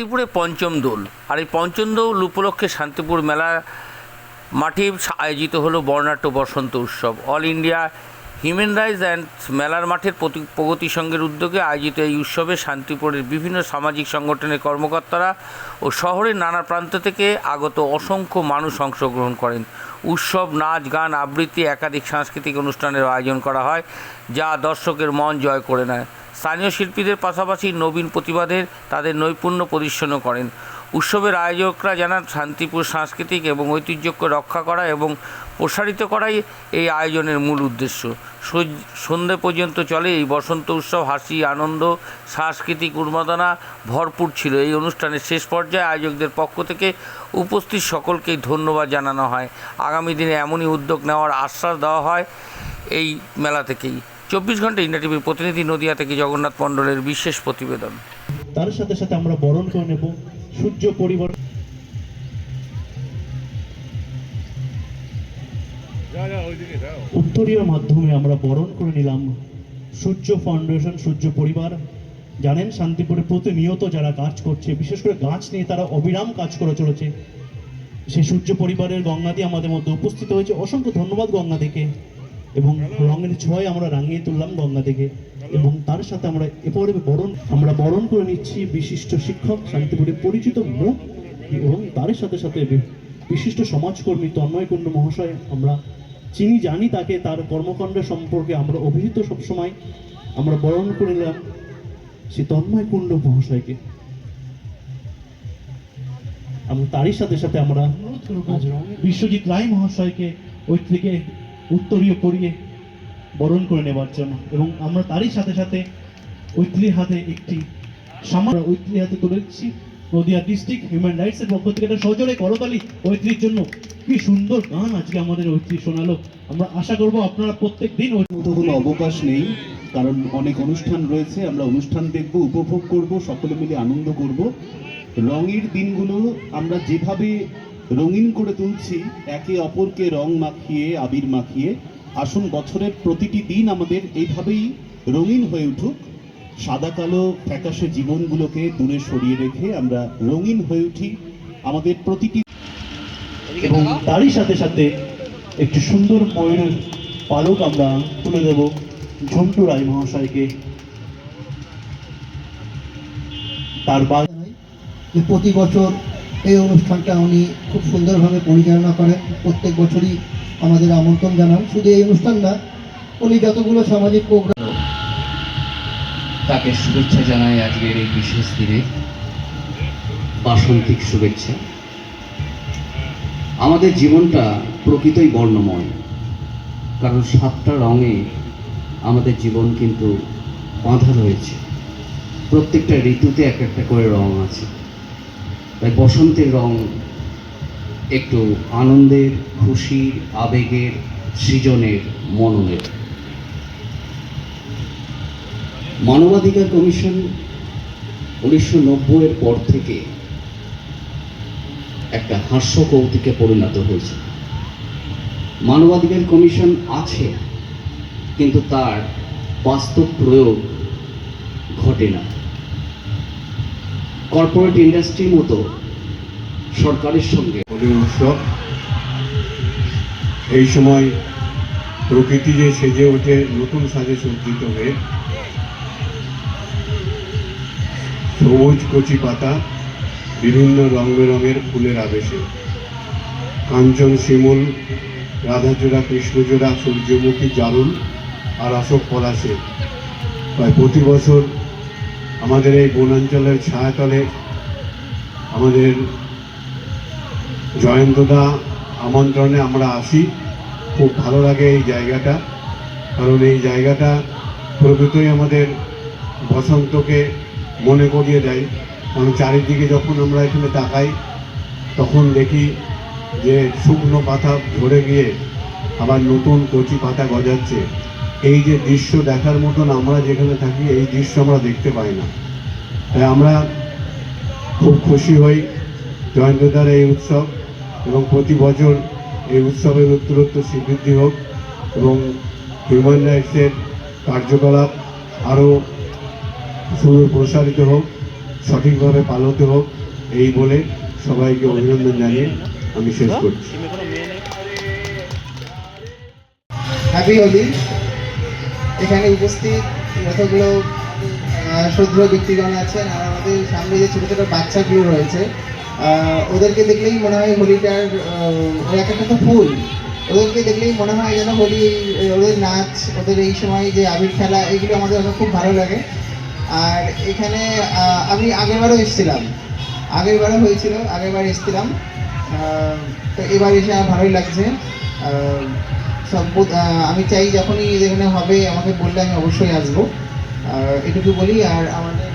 শান্তিপুরে পঞ্চম দোল। আর এই পঞ্চম দোল উপলক্ষে শান্তিপুর মেলা মাঠে আয়োজিত হলো বর্ণাঢ্য বসন্ত উৎসব। All India human rights and মেলার মাঠের প্রগতি সংঘের উদ্যোগে আয়োজিত এই উৎসবে শান্তিপুরের বিভিন্ন সামাজিক সংগঠনের কর্মকর্তারা ও শহরের নানা প্রান্ত থেকে আগত অসংখ্য মানুষ অংশগ্রহণ করেন। উৎসব, নাচ, গান, আবৃত্তি, একাধিক সাংস্কৃতিক অনুষ্ঠানের আয়োজন করা হয়, যা দর্শকের মন জয় করে নেয়। স্থানীয় শিল্পীদের পাশাপাশি নবীন প্রতিবাদের তাদের নৈপুণ্য প্রদর্শনও করেন। উৎসবের আয়োজকরা জানান, শান্তিপুর সাংস্কৃতিক এবং ঐতিহ্যকে রক্ষা করা এবং প্রসারিত করাই এই আয়োজনের মূল উদ্দেশ্য। সন্ধে পর্যন্ত চলে এই বসন্ত উৎসব, হাসি, আনন্দ, সাংস্কৃতিক উন্মাদনা ভরপুর ছিল। এই অনুষ্ঠানের শেষ পর্যায়ে আয়োজকদের পক্ষ থেকে উপস্থিত সকলকেই ধন্যবাদ জানানো হয়। আগামী দিনে এমনই উদ্যোগ নেওয়ার আশ্বাস দেওয়া হয় এই মেলা থেকেই। চব্বিশ ঘণ্টা ইন্ডিয়া টিভির প্রতিনিধি নদিয়া থেকে জগন্নাথ মণ্ডলের বিশেষ প্রতিবেদন। তার সাথে সাথে আমরা বরণ করে নেব। সূর্য পরিবর্তন। উত্তরীয় মাধ্যমে আমরা বরণ করে নিলাম সূর্য ফাউন্ডেশন সূর্য পরিবার। জানেন শান্তিপুরে প্রতিনিয়ত যারা কাজ করছে বিশেষ করে গাছ নিয়ে তারা অবিরাম কাজ করে চলেছে। সেই সূর্য পরিবারের গঙ্গাদি আমাদের মধ্যে উপস্থিত হয়েছে। অসংখ্য ধন্যবাদ গঙ্গাদিকে। এবং রঙের ছোঁয়ায় আমরা রাঙিয়ে তুললাম গঙ্গাদিকে। এবং তার সাথে আমরা এরপরে বরণ আমরা বরণ করে নিচ্ছি বিশিষ্ট শিক্ষক শান্তিপুরের পরিচিত মুখ এবং তার সাথে সাথে বিশিষ্ট সমাজকর্মী তন্ময় কুণ্ড মহাশয়। আমরা চিনি জানি তাকে তার কর্মকাণ্ড সম্পর্কে আমরা অভিহিত সবসময়। আমরা বরণ করে নিলাম সে তন্ময় কুণ্ড মহাশয়কে। এবং তারই সাথে সাথে আমরা বিশ্বজিৎ রায় মহাশয়কে ওই থেকে উত্তরীয় করিয়ে বরণ করে নেবার জন্য। এবং আমরা তারই সাথে সাথে ঐত্রীর হাতে একটি সামান্য ঐত্রীর হাতে তুলে দিচ্ছি নদিয়া ডিস্ট্রিক্ট হিউম্যান রাইটস এর পক্ষ থেকে একটা সজোরে করতালি ঐত্রীর জন্য। কি সুন্দর গান আজকে আমাদের ঐত্রী শোনালো। আমরা আশা করব আপনারা প্রত্যেক দিন কোনো অবকাশ নেই, কারণ অনেক অনুষ্ঠান রয়েছে। আমরা অনুষ্ঠান দেখব, উপভোগ করব, সকলে মিলে আনন্দ করব। রঙের দিনগুলো আমরা যেভাবে রঙিন করে তুলছি, একে অপরকে রং মাখিয়ে, আবির মাখিয়ে আসুন বছরের প্রতিটি দিন আমাদের এইভাবেই রঙিন হয়ে উঠুক। সাদা কালো ফ্যাকাশে জীবনগুলোকে দূরে সরিয়ে রেখে আমরা রঙিন হয়ে উঠি আমাদের প্রতিটি এবং তারই সাথে সাথে একটি সুন্দর ময়ূরের পালক আমরা তুলে দেব ঝন্টু রায় মহাশয়কে। তার যে প্রতি বছর এই অনুষ্ঠানটা উনি খুব সুন্দরভাবে পরিচালনা করেন। প্রত্যেক বছরই আমাদের আমন্ত্রণ জানান। শুধু এই অনুষ্ঠান না, উনি যতগুলো সামাজিক প্রোগ্রাম তাকে শুভেচ্ছা জানাই আজকের এই বিশেষ দিনে। বাসন্তিক শুভেচ্ছা। আমাদের জীবনটা প্রকৃতই বর্ণময়। কারণ সাতটা রঙে আমাদের জীবন কিন্তু বাঁধা রয়েছে। প্রত্যেকটা ঋতুতে এক একটা করে রং আছে। তাই বসন্তের রং একটু আনন্দের, খুশির, আবেগের, সৃজনের, মননের। মানবাধিকার কমিশন উনিশশো নব্বইয়ের পর থেকে একটা হাস্য কৌতুকে পরিণত হয়েছে। মানবাধিকার কমিশন আছে, কিন্তু তার বাস্তব প্রয়োগ ঘটে না। কর্পোরেট ইন্ডাস্ট্রির মতো সরকারের সঙ্গে। উৎসব এই সময় প্রকৃতি যে সেজে ওঠে, নতুন সাজে সজ্জিত হয়ে, সবুজ কচি পাতা, বিভিন্ন রং বেরঙের ফুলের আবেশে। কাঞ্চন শিমুল, রাধাচূড়া, কৃষ্ণচূড়া, সূর্যমুখী জারুল আর অশোক পলাশে। প্রায় প্রতি বছর আমাদের এই বনাঞ্চলের ছায়াতলে আমাদের জয়ন্তদা আমন্ত্রণে আমরা আসি। খুব ভালো লাগে এই জায়গাটা, কারণ এই জায়গাটা প্রকৃতই আমাদের বসন্তকে মনে করিয়ে দেয়। কারণ চারিদিকে যখন আমরা এখানে তাকাই, তখন দেখি যে শুকনো পাতা ঝরে গিয়ে আবার নতুন কচি পাতা গজাচ্ছে। এই যে দৃশ্য দেখার মতন আমরা যেখানে থাকি, এই দৃশ্য আমরা দেখতে পাই না। তাই আমরা খুব খুশি হই জয়ন্তদার এই উৎসব। এবং প্রতি বছর এই উৎসবের উত্তরোত্তর স্বীকৃতি হোক এবং হিউম্যান রাইটসের কার্যকলাপ আরও সুদূর প্রসারিত হোক, সঠিকভাবে পালিত হোক, এই বলে সবাইকে অভিনন্দন জানিয়ে আমি শেষ করছি। হ্যাপি হোলি এখানে উপস্থিত যতগুলো শ্রদ্ধেয় ব্যক্তিগণ আছেন আর আমাদের সামনে যে ছোটো ছোটো বাচ্চাগুলো রয়েছে ওদেরকে দেখলেই মনে হয় হোলিটার এক একটা তো ফুল ওদেরকে দেখলেই মনে হয় যেন হোলি ওদের নাচ, ওদের এই সময় যে আবির খেলা, এগুলো আমাদের আমার খুব ভালো লাগে। আর এখানে আমি আগেরবারও এসেছিলাম। আগেরবারও হয়েছিল, আগেরবার এসেছিলাম। তো এবার এসে আমার ভালোই লাগছে। সব আমি চাই যখনই এখানে হবে, আমাকে বললে আমি অবশ্যই আসব। এটুকু বলি, আর আমাদের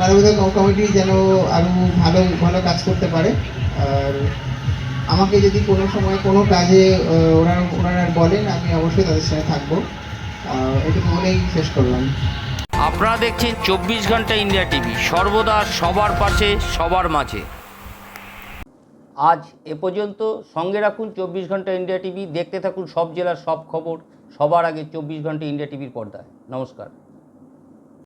মানবতা কমিটি যেন আরও ভালো ভালো কাজ করতে পারে। আর আমাকে যদি কোনো সময় কোনো কাজে আহ, ওনারা বলেন আমি অবশ্যই তাদের সঙ্গে থাকব। এটুকু বলেই শেষ করলাম। আপনারা দেখছেন চব্বিশ ঘণ্টা ইন্ডিয়া টিভি। সর্বদা সবার পাশে সবার মাঝে। আজ এ পর্যন্ত সঙ্গে রাখুন চব্বিশ ঘণ্টা ইন্ডিয়া টিভি। দেখতে থাকুন সব জেলার সব খবর। সবার আগে চব্বিশ ঘণ্টা ইন্ডিয়া টিভির পর্দায়। নমস্কার।